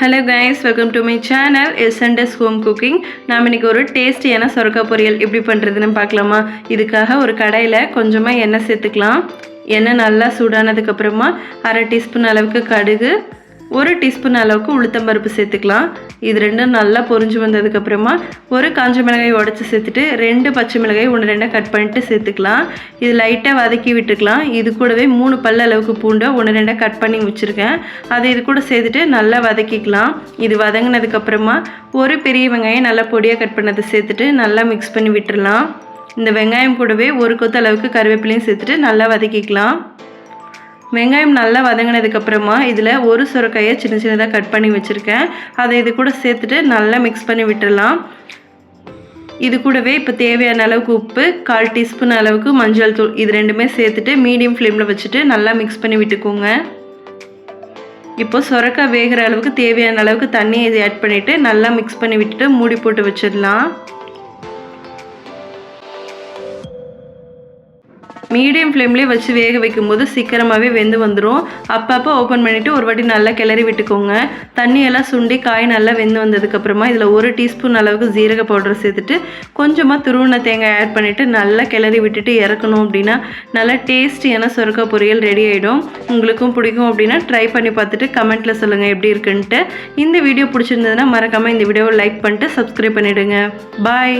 Hello guys welcome to my channel S and S home cooking நாம் இன்னைக்கு ஒரு டேஸ்டியான சுரக்கா பொரியல் எப்படி பண்ணுறதுன்னு பார்க்கலாமா? இதுக்காக ஒரு கடையில் கொஞ்சமாக எண்ணெய் சேர்த்துக்கலாம். எண்ணெய் நல்லா சூடானதுக்கப்புறமா அரை டீஸ்பூன் அளவுக்கு கடுகு ஒரு டீஸ்பூன் அளவுக்கு உளுத்தம்பருப்பு சேர்த்துக்கலாம். இது ரெண்டும் நல்லா பொரிஞ்சு வந்ததுக்கப்புறமா ஒரு காஞ்ச மிளகாய் உடச்சி சேர்த்துட்டு ரெண்டு பச்சை மிளகாய் ஒன்று ரெண்டாக கட் பண்ணிட்டு சேர்த்துக்கலாம். இது லைட்டாக வதக்கி விட்டுக்கலாம். இது கூடவே மூணு பல்ல அளவுக்கு பூண்டை ஒன்று ரெண்டாக கட் பண்ணி வச்சுருக்கேன். அதை இது கூட சேர்த்துட்டு நல்லா வதக்கிக்கலாம். இது வதங்கினதுக்கப்புறமா ஒரு பெரிய வெங்காயம் நல்லா பொடியாக கட் பண்ணதை சேர்த்துட்டு நல்லா மிக்ஸ் பண்ணி விட்டுடலாம் இந்த வெங்காயம் கூடவே ஒரு கொத்து அளவுக்கு கருவேப்பிலையும் சேர்த்துட்டு நல்லா வதக்கிக்கலாம். வெங்காயம் நல்லா வதங்கினதுக்கப்புறமா இதில் ஒரு சுரக்காயை சின்ன சின்னதாக கட் பண்ணி வச்சுருக்கேன். அதை இது கூட சேர்த்துட்டு நல்லா மிக்ஸ் பண்ணி விட்டுடலாம். இது கூடவே இப்போ தேவையான அளவுக்கு உப்பு கால் டீஸ்பூன் அளவுக்கு மஞ்சள் தூள் இது ரெண்டுமே சேர்த்துட்டு மீடியம் ஃப்ளேமில் வச்சுட்டு நல்லா மிக்ஸ் பண்ணி விட்டுக்கோங்க. இப்போ சுரக்காய் வேகிற அளவுக்கு தேவையான அளவுக்கு தண்ணியை இது ஆட் பண்ணிவிட்டு நல்லா மிக்ஸ் பண்ணி விட்டுட்டு மூடி போட்டு வச்சிடலாம். மீடியம் ஃப்ளேம்லேயே வச்சு வேக வைக்கும்போது சீக்கிரமாகவே வெந்து வந்துடும் அப்பப்போ ஓப்பன் பண்ணிவிட்டு ஒரு வாட்டி நல்லா கிளறி விட்டுக்கோங்க. தண்ணியெல்லாம் சுண்டி காய் நல்லா வெந்து வந்ததுக்கப்புறமா இதில் ஒரு டீஸ்பூன் அளவுக்கு ஜீரக பவுடர் சேர்த்துட்டு கொஞ்சமாக துருவன தேங்காய் ஆட் பண்ணிவிட்டு நல்லா கிளறி விட்டுட்டு இறக்கணும் அப்படின்னா நல்லா டேஸ்டியான சொரக்கா பொரியல் ரெடி ஆகிடும் உங்களுக்கும் பிடிக்கும் அப்படின்னா ட்ரை பண்ணி பார்த்துட்டு கமெண்ட்டில் சொல்லுங்கள் எப்படி இருக்குன்ட்டு. இந்த வீடியோ பிடிச்சிருந்ததுன்னா மறக்காமல் இந்த வீடியோவை லைக் பண்ணிட்டு சப்ஸ்கிரைப் பண்ணிவிடுங்க பாய்